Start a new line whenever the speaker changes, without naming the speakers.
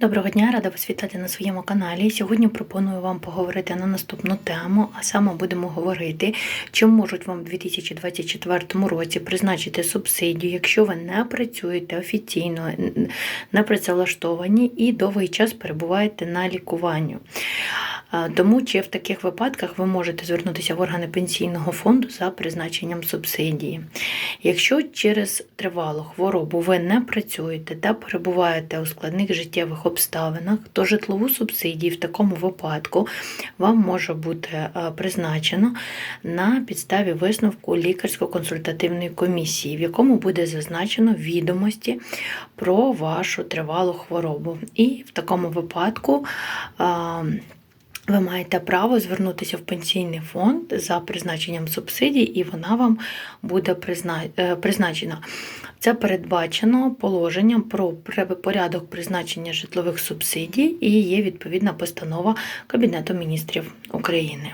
Доброго дня, рада вас вітати на своєму каналі. Сьогодні пропоную вам поговорити на наступну тему, а саме будемо говорити, чи можуть вам у 2024 році призначити субсидію, якщо ви не працюєте офіційно, не працевлаштовані і довгий час перебуваєте на лікуванню. А, Тому чи в таких випадках ви можете звернутися в органи пенсійного фонду за призначенням субсидії. Якщо через тривалу хворобу ви не працюєте та перебуваєте у складних життєвих обставинах, то житлову субсидію в такому випадку вам може бути е, призначено на підставі висновку лікарсько-консультативної комісії, в якому буде зазначено відомості про вашу тривалу хворобу. І в такому випадку. Ви маєте право звернутися в пенсійний фонд за призначенням субсидій, і вона вам буде е, призначена. Це передбачено положенням про порядок призначення житлових субсидій і є відповідна постанова Кабінету міністрів України.